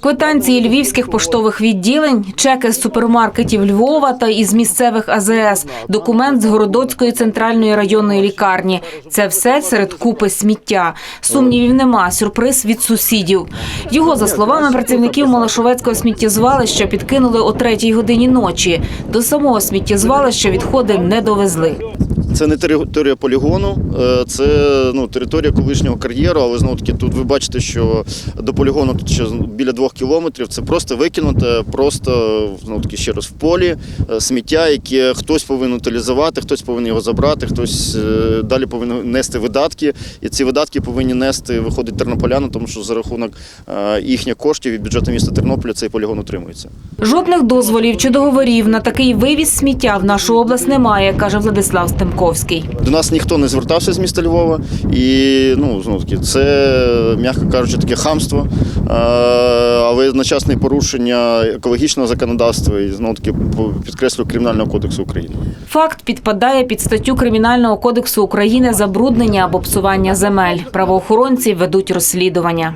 Квитанції львівських поштових відділень, чеки з супермаркетів Львова та із місцевих АЗС, документ з Городоцької центральної районної лікарні. Це все серед купи сміття. Сумнівів нема. Сюрприз від сусідів. Його, за словами працівників Малашовецького сміттєзвалища, підкинули о третій годині ночі. До самого сміттєзвалища відходи не довезли. Це не територія полігону, е, це ну, територія колишнього кар'єру, але знову таки тут ви бачите, що до полігону тут ще біля двох кілометрів. Це просто викинуте, просто знову таки ще раз в полі е, сміття, яке хтось повинен утилізувати, хтось повинен його забрати, хтось е, далі повинен нести видатки. І ці видатки повинні нести, виходить тернополяни, тому що за рахунок їхніх коштів і бюджету міста Тернополя цей полігон утримується. Жодних дозволів чи договорів на такий вивіз сміття в нашу область немає, каже Владислав Стемковський. До нас ніхто не звертався з міста Львова, і ну знову таки, це, м'яко кажучи, таке хамство, але одночасне порушення екологічного законодавства і знову таки підкреслю Кримінального кодексу України. Факт підпадає під статтю Кримінального кодексу України забруднення або псування земель. Правоохоронці ведуть розслідування.